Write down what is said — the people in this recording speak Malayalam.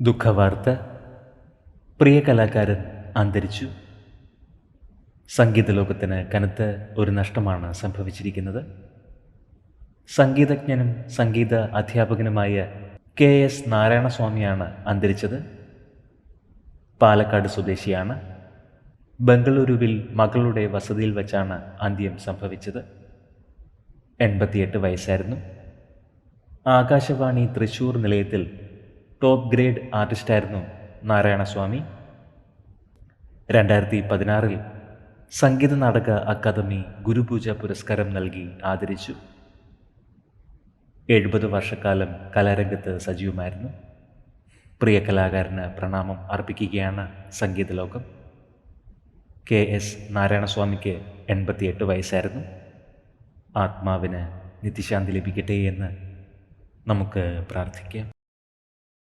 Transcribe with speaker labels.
Speaker 1: ദുഃഖവാർത്ത പ്രിയ കലാകാരൻ അന്തരിച്ചു. സംഗീത ലോകത്തിന് കനത്ത ഒരു നഷ്ടമാണ് സംഭവിച്ചിരിക്കുന്നത്. സംഗീതജ്ഞനും സംഗീത അധ്യാപകനുമായ കെ എസ് നാരായണസ്വാമിയാണ് അന്തരിച്ചത്. പാലക്കാട് സ്വദേശിയാണ്. ബംഗളൂരുവിൽ മകളുടെ വസതിയിൽ വച്ചാണ് അന്ത്യം സംഭവിച്ചത്. എൺപത്തിയെട്ട് വയസ്സായിരുന്നു. ആകാശവാണി തൃശൂർ നിലയത്തിൽ ടോപ്പ് ഗ്രേഡ് ആർട്ടിസ്റ്റായിരുന്നു നാരായണസ്വാമി. രണ്ടായിരത്തി പതിനാറിൽ സംഗീത നാടക അക്കാദമി ഗുരുപൂജ പുരസ്കാരം നൽകി ആദരിച്ചു. എഴുപത് വർഷക്കാലം കലാരംഗത്ത് സജീവമായിരുന്നു. പ്രിയ കലാകാരന് പ്രണാമം അർപ്പിക്കുകയാണ് സംഗീത ലോകം. കെ എസ് നാരായണസ്വാമിക്ക് എൺപത്തിയെട്ട് വയസ്സായിരുന്നു. ആത്മാവിന് നിത്യശാന്തി ലഭിക്കട്ടെ എന്ന് നമുക്ക് പ്രാർത്ഥിക്കാം.